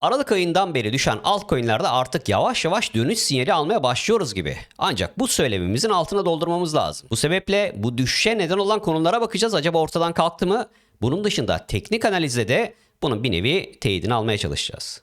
Aralık ayından beri düşen altcoin'lerde artık yavaş yavaş dönüş sinyali almaya başlıyoruz gibi. Ancak bu söylemimizin altına doldurmamız lazım. Bu sebeple bu düşüşe neden olan konulara bakacağız. Acaba ortadan kalktı mı? Bunun dışında teknik analizde de bunun bir nevi teyidini almaya çalışacağız.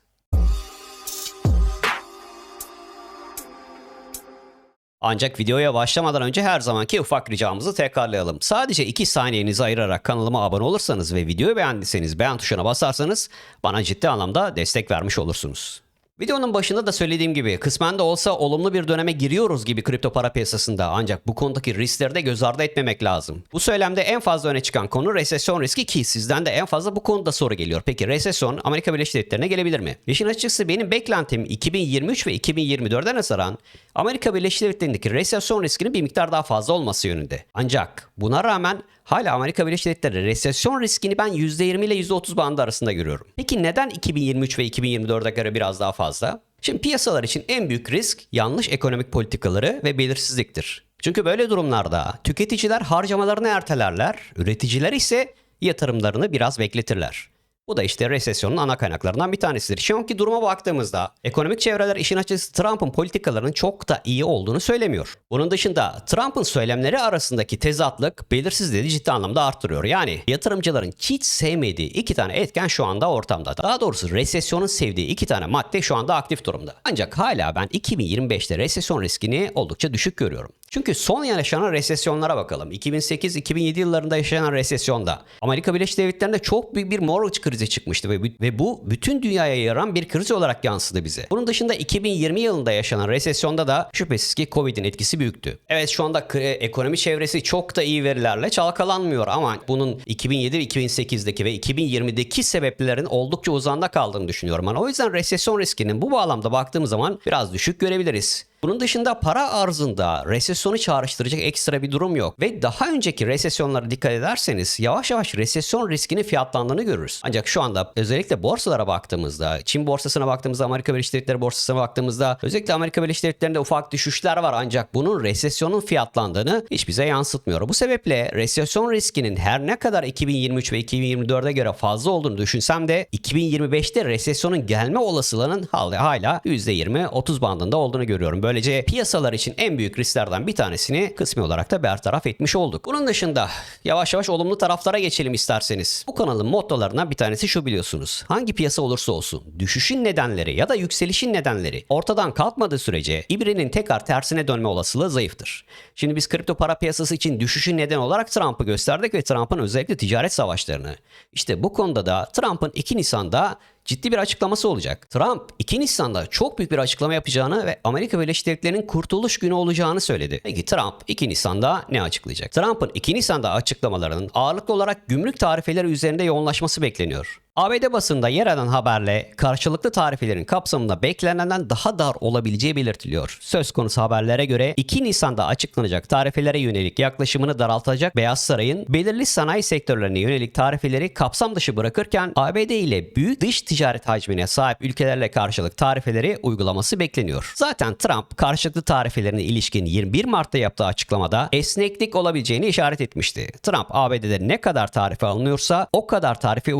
Ancak videoya başlamadan önce her zamanki ufak ricamızı tekrarlayalım. Sadece 2 saniyenizi ayırarak kanalıma abone olursanız ve videoyu beğendiyseniz beğen tuşuna basarsanız bana ciddi anlamda destek vermiş olursunuz. Videonun başında da söylediğim gibi kısmen de olsa olumlu bir döneme giriyoruz gibi kripto para piyasasında ancak bu konudaki riskleri de göz ardı etmemek lazım. Bu söylemde en fazla öne çıkan konu resesyon riski ki sizden de en fazla bu konuda soru geliyor. Peki resesyon Amerika Birleşik Devletleri'ne gelebilir mi? İşin açıkçası benim beklentim 2023 ve 2024'e nazaran Amerika Birleşik Devletleri'ndeki resesyon riskinin bir miktar daha fazla olması yönünde. Ancak buna rağmen hala Amerika Birleşik Devletleri resesyon riskini ben %20 ile %30 bandı arasında görüyorum. Peki neden 2023 ve 2024'e göre biraz daha fazla? Şimdi piyasalar için en büyük risk yanlış ekonomik politikaları ve belirsizliktir. Çünkü böyle durumlarda tüketiciler harcamalarını ertelerler, üreticiler ise yatırımlarını biraz bekletirler. Bu da işte resesyonun ana kaynaklarından bir tanesidir. Anki duruma baktığımızda ekonomik çevreler işin açıkçası Trump'ın politikalarının çok da iyi olduğunu söylemiyor. Bunun dışında Trump'ın söylemleri arasındaki tezatlık belirsizliği ciddi anlamda arttırıyor. Yani yatırımcıların hiç sevmediği iki tane etken şu anda ortamda. Daha doğrusu resesyonun sevdiği iki tane madde şu anda aktif durumda. Ancak hala ben 2025'te resesyon riskini oldukça düşük görüyorum. Çünkü son yaşanan resesyonlara bakalım. 2008-2007 yıllarında yaşanan resesyonda Amerika Birleşik Devletleri'nde çok büyük bir mortgage krizi çıkmıştı ve, ve bu bütün dünyaya yarayan bir kriz olarak yansıdı bize. Bunun dışında 2020 yılında yaşanan resesyonda da şüphesiz ki Covid'in etkisi büyüktü. Evet şu anda ekonomi çevresi çok da iyi verilerle çalkalanmıyor ama bunun 2007 ve 2008'deki ve 2020'deki sebeplerin oldukça uzağında kaldığını düşünüyorum. Yani o yüzden resesyon riskinin bu bağlamda baktığımız zaman biraz düşük görebiliriz. Bunun dışında para arzında resesyonu çağrıştıracak ekstra bir durum yok. Ve daha önceki resesyonlara dikkat ederseniz yavaş yavaş resesyon riskini fiyatlandığını görürüz. Ancak şu anda özellikle borsalara baktığımızda, Çin borsasına baktığımızda, Amerika Birleşik Devletleri borsasına baktığımızda özellikle Amerika Birleşik Devletleri'nde ufak düşüşler var ancak bunun resesyonun fiyatlandığını hiç bize yansıtmıyor. Bu sebeple resesyon riskinin her ne kadar 2023 ve 2024'e göre fazla olduğunu düşünsem de 2025'te resesyonun gelme olasılığının hala hala %20-30 bandında olduğunu görüyorum. Böylece piyasalar için en büyük risklerden bir tanesini kısmi olarak da bertaraf etmiş olduk. Bunun dışında yavaş yavaş olumlu taraflara geçelim isterseniz. Bu kanalın mottolarından bir tanesi şu biliyorsunuz. Hangi piyasa olursa olsun düşüşün nedenleri ya da yükselişin nedenleri ortadan kalkmadığı sürece ibrenin tekrar tersine dönme olasılığı zayıftır. Şimdi biz kripto para piyasası için düşüşün neden olarak Trump'ı gösterdik ve Trump'ın özellikle ticaret savaşlarını. İşte bu konuda da Trump'ın 2 Nisan'da ciddi bir açıklaması olacak. Trump 2 Nisan'da çok büyük bir açıklama yapacağını ve Amerika Birleşik Devletleri'nin kurtuluş günü olacağını söyledi. Peki Trump 2 Nisan'da ne açıklayacak? Trump'ın 2 Nisan'da açıklamalarının ağırlıklı olarak gümrük tarifeleri üzerinde yoğunlaşması bekleniyor. ABD basında yer alan haberle karşılıklı tarifelerin kapsamında beklenenden daha dar olabileceği belirtiliyor. Söz konusu haberlere göre 2 Nisan'da açıklanacak tarifelere yönelik yaklaşımını daraltacak Beyaz Saray'ın belirli sanayi sektörlerine yönelik tarifeleri kapsam dışı bırakırken ABD ile büyük dış ticaret hacmine sahip ülkelerle karşılık tarifeleri uygulaması bekleniyor. Zaten Trump karşılıklı tarifelerine ilişkin 21 Mart'ta yaptığı açıklamada esneklik olabileceğini işaret etmişti. Trump ABD'de ne kadar tarife alınıyorsa o kadar tarife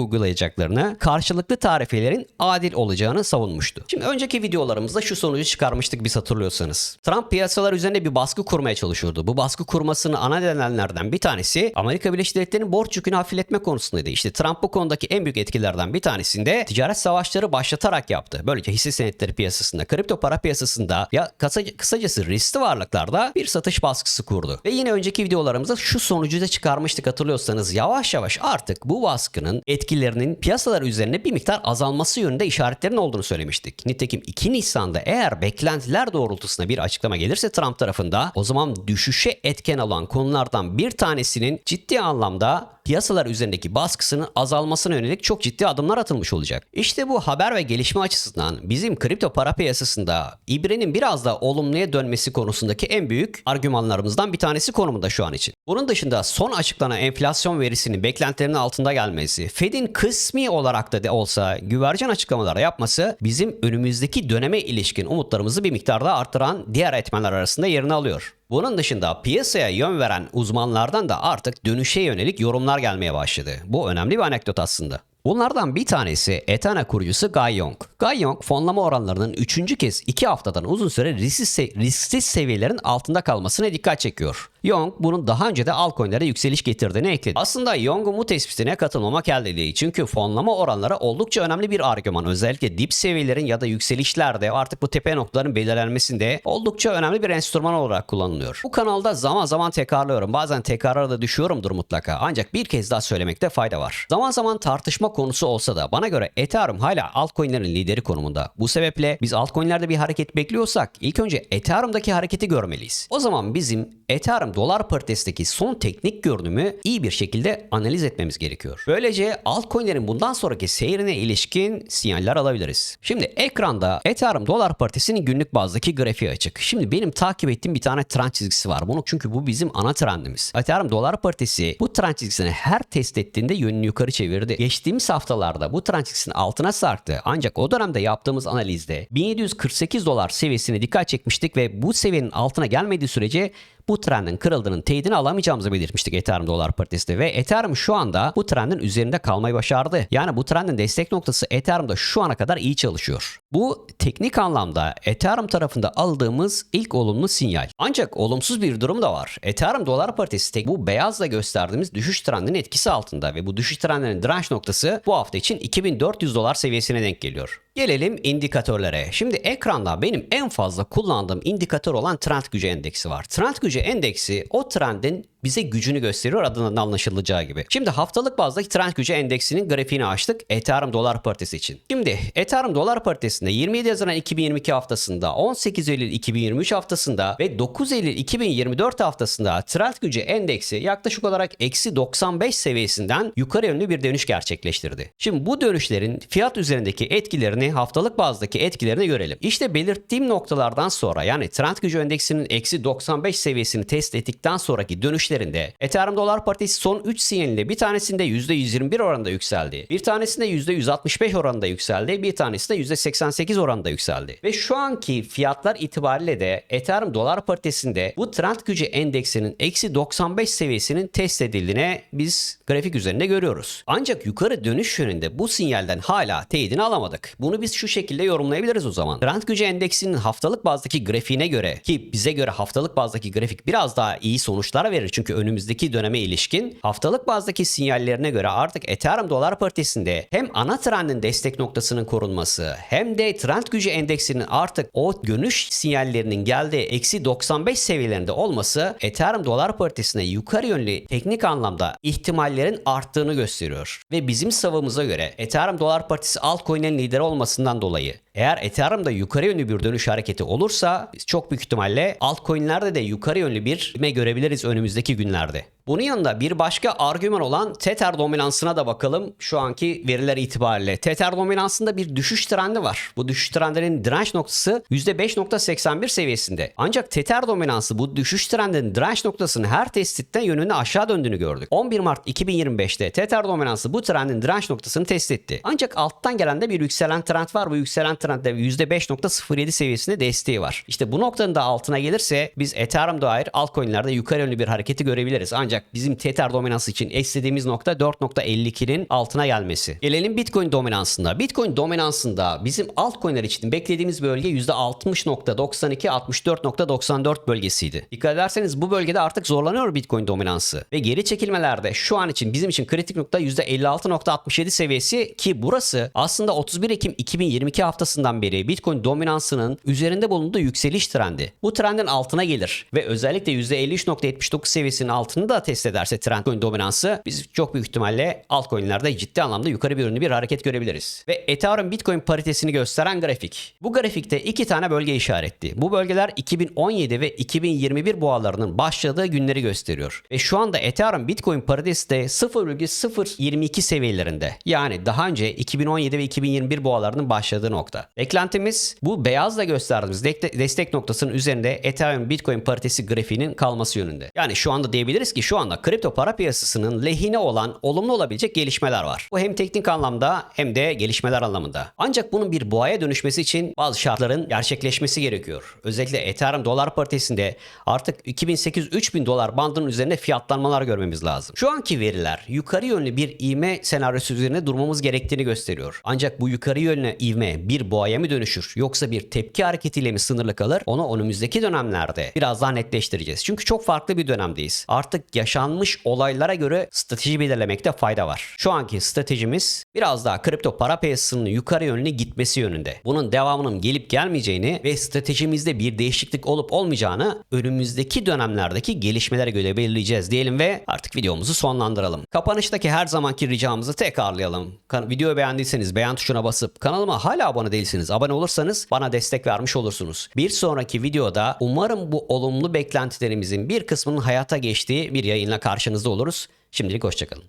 uygulayacaklarını, karşılıklı tarifelerin adil olacağını savunmuştu. Şimdi önceki videolarımızda şu sonucu çıkarmıştık biz hatırlıyorsanız. Trump piyasalar üzerinde bir baskı kurmaya çalışıyordu. Bu baskı kurmasının ana nedenlerden bir tanesi Amerika Birleşik Devletleri'nin borç yükünü hafifletme konusundaydı. İşte Trump bu konudaki en büyük etkilerden bir tanesinde ticaret savaşları başlatarak yaptı. Böylece hisse senetleri piyasasında, kripto para piyasasında ya kısaca, kısacası riskli varlıklarda bir satış baskısı kurdu. Ve yine önceki videolarımızda şu sonucu da çıkarmıştık hatırlıyorsanız. Yavaş yavaş artık bu baskının etkilerinin piyasalar üzerine bir miktar azalması yönünde işaretlerin olduğunu söylemiştik. Nitekim 2 Nisan'da eğer beklentiler doğrultusunda bir açıklama gelirse Trump tarafında o zaman düşüşe etken olan konulardan bir tanesinin ciddi anlamda piyasalar üzerindeki baskısının azalmasına yönelik çok ciddi adımlar atılmış olacak. İşte bu haber ve gelişme açısından bizim kripto para piyasasında ibrenin biraz da olumluya dönmesi konusundaki en büyük argümanlarımızdan bir tanesi konumunda şu an için. Bunun dışında son açıklanan enflasyon verisinin beklentilerinin altında gelmesi, Fed'in kısmi olarak da de olsa güvercin açıklamalar yapması bizim önümüzdeki döneme ilişkin umutlarımızı bir miktarda arttıran diğer etmenler arasında yerini alıyor. Bunun dışında piyasaya yön veren uzmanlardan da artık dönüşe yönelik yorumlar gelmeye başladı. Bu önemli bir anekdot aslında. Bunlardan bir tanesi Etana kurucusu Guy Young. Guy Young fonlama oranlarının 3. kez 2 haftadan uzun süre risksiz, se- risksiz seviyelerin altında kalmasına dikkat çekiyor. Young bunun daha önce de altcoin'lere yükseliş getirdiğini ekledi. Aslında Young'un bu tespitine katılmamak elde değil. Çünkü fonlama oranları oldukça önemli bir argüman. Özellikle dip seviyelerin ya da yükselişlerde artık bu tepe noktaların belirlenmesinde oldukça önemli bir enstrüman olarak kullanılıyor. Bu kanalda zaman zaman tekrarlıyorum. Bazen tekrara da düşüyorumdur mutlaka. Ancak bir kez daha söylemekte fayda var. Zaman zaman tartışma konusu olsa da bana göre Ethereum hala altcoin'lerin lideri konumunda. Bu sebeple biz altcoin'lerde bir hareket bekliyorsak ilk önce Ethereum'daki hareketi görmeliyiz. O zaman bizim Ethereum dolar paritesindeki son teknik görünümü iyi bir şekilde analiz etmemiz gerekiyor. Böylece altcoin'lerin bundan sonraki seyrine ilişkin sinyaller alabiliriz. Şimdi ekranda Ethereum dolar paritesinin günlük bazdaki grafiği açık. Şimdi benim takip ettiğim bir tane trend çizgisi var. Bunu çünkü bu bizim ana trendimiz. Ethereum dolar paritesi bu trend çizgisini her test ettiğinde yönünü yukarı çevirdi. Geçtiğimiz haftalarda bu trend çizgisinin altına sarktı. Ancak o dönemde yaptığımız analizde 1748 dolar seviyesine dikkat çekmiştik ve bu seviyenin altına gelmediği sürece bu trendin kırıldığının teyidini alamayacağımızı belirtmiştik Ethereum dolar paritesinde ve Ethereum şu anda bu trendin üzerinde kalmayı başardı. Yani bu trendin destek noktası Ethereum'da şu ana kadar iyi çalışıyor. Bu teknik anlamda Ethereum tarafında aldığımız ilk olumlu sinyal. Ancak olumsuz bir durum da var. Ethereum dolar paritesi tek bu beyazla gösterdiğimiz düşüş trendinin etkisi altında ve bu düşüş trendinin direnç noktası bu hafta için 2400 dolar seviyesine denk geliyor. Gelelim indikatörlere. Şimdi ekranda benim en fazla kullandığım indikatör olan trend gücü endeksi var. Trend gücü endeksi o trendin bize gücünü gösteriyor adından anlaşılacağı gibi. Şimdi haftalık bazdaki trend gücü endeksinin grafiğini açtık Ethereum dolar paritesi için. Şimdi Ethereum dolar paritesinde 27 Haziran 2022 haftasında, 18 Eylül 2023 haftasında ve 9 Eylül 2024 haftasında trend gücü endeksi yaklaşık olarak eksi 95 seviyesinden yukarı yönlü bir dönüş gerçekleştirdi. Şimdi bu dönüşlerin fiyat üzerindeki etkilerini haftalık bazdaki etkilerini görelim. İşte belirttiğim noktalardan sonra yani trend gücü endeksinin eksi 95 seviyesini test ettikten sonraki dönüşlerinde Ethereum dolar paritesi son 3 sinyalinde bir tanesinde %121 oranında yükseldi. Bir tanesinde %165 oranında yükseldi. Bir tanesi de %88 oranında yükseldi. Ve şu anki fiyatlar itibariyle de Ethereum dolar paritesinde bu trend gücü endeksinin eksi 95 seviyesinin test edildiğine biz grafik üzerinde görüyoruz. Ancak yukarı dönüş yönünde bu sinyalden hala teyidini alamadık. Bunu biz şu şekilde yorumlayabiliriz o zaman. Trend gücü endeksinin haftalık bazdaki grafiğine göre ki bize göre haftalık bazdaki grafik biraz daha iyi sonuçlar verir. Çünkü önümüzdeki döneme ilişkin haftalık bazdaki sinyallerine göre artık Ethereum dolar paritesinde hem ana trendin destek noktasının korunması hem de trend gücü endeksinin artık o dönüş sinyallerinin geldiği eksi 95 seviyelerinde olması Ethereum dolar paritesine yukarı yönlü teknik anlamda ihtimallerin arttığını gösteriyor. Ve bizim savımıza göre Ethereum dolar paritesi altcoin'lerin lideri olmasından dolayı eğer Ethereum'da yukarı yönlü bir dönüş hareketi olursa çok büyük ihtimalle altcoin'lerde de yukarı yönlü bir görebiliriz önümüzdeki günlerde. Bunun yanında bir başka argüman olan Tether dominansına da bakalım şu anki veriler itibariyle. Tether dominansında bir düşüş trendi var. Bu düşüş trendinin direnç noktası %5.81 seviyesinde. Ancak Tether dominansı bu düşüş trendinin direnç noktasını her tespitte yönünü aşağı döndüğünü gördük. 11 Mart 2025'te Tether dominansı bu trendin direnç noktasını test etti. Ancak alttan gelen de bir yükselen trend var. Bu yükselen trendde %5.07 seviyesinde desteği var. İşte bu noktanın da altına gelirse biz Ethereum dair altcoin'lerde yukarı yönlü bir hareketi görebiliriz. Ancak bizim Tether dominansı için istediğimiz nokta 4.52'nin altına gelmesi. Gelelim Bitcoin dominansında. Bitcoin dominansında bizim altcoin'ler için beklediğimiz bölge %60.92 64.94 bölgesiydi. Dikkat ederseniz bu bölgede artık zorlanıyor Bitcoin dominansı. Ve geri çekilmelerde şu an için bizim için kritik nokta %56.67 seviyesi ki burası aslında 31 Ekim 2022 haftasından beri Bitcoin dominansının üzerinde bulunduğu yükseliş trendi. Bu trendin altına gelir ve özellikle %53.79 seviyesinin altını da test ederse Trendcoin dominansı biz çok büyük ihtimalle altcoin'lerde ciddi anlamda yukarı bir yönlü bir hareket görebiliriz. Ve Ethereum Bitcoin paritesini gösteren grafik. Bu grafikte iki tane bölge işaretli. Bu bölgeler 2017 ve 2021 boğalarının başladığı günleri gösteriyor. Ve şu anda Ethereum Bitcoin paritesi de 0,022 seviyelerinde. Yani daha önce 2017 ve 2021 boğalarının başladığı nokta. Beklentimiz bu beyazla gösterdiğimiz destek, noktasının üzerinde Ethereum Bitcoin paritesi grafiğinin kalması yönünde. Yani şu anda diyebiliriz ki şu şu anda kripto para piyasasının lehine olan olumlu olabilecek gelişmeler var. Bu hem teknik anlamda hem de gelişmeler anlamında. Ancak bunun bir boğaya dönüşmesi için bazı şartların gerçekleşmesi gerekiyor. Özellikle Ethereum dolar paritesinde artık 2800-3000 dolar bandının üzerinde fiyatlanmalar görmemiz lazım. Şu anki veriler yukarı yönlü bir ivme senaryosu üzerine durmamız gerektiğini gösteriyor. Ancak bu yukarı yönlü ivme bir boğaya mı dönüşür yoksa bir tepki hareketiyle mi sınırlı kalır? Onu önümüzdeki dönemlerde biraz daha netleştireceğiz. Çünkü çok farklı bir dönemdeyiz. Artık yaşanmış olaylara göre strateji belirlemekte fayda var. Şu anki stratejimiz biraz daha kripto para piyasasının yukarı yönlü gitmesi yönünde. Bunun devamının gelip gelmeyeceğini ve stratejimizde bir değişiklik olup olmayacağını önümüzdeki dönemlerdeki gelişmelere göre belirleyeceğiz diyelim ve artık videomuzu sonlandıralım. Kapanıştaki her zamanki ricamızı tekrarlayalım. Kan- Videoyu beğendiyseniz beğen tuşuna basıp kanalıma hala abone değilseniz abone olursanız bana destek vermiş olursunuz. Bir sonraki videoda umarım bu olumlu beklentilerimizin bir kısmının hayata geçtiği bir yayınla karşınızda oluruz. Şimdilik hoşçakalın.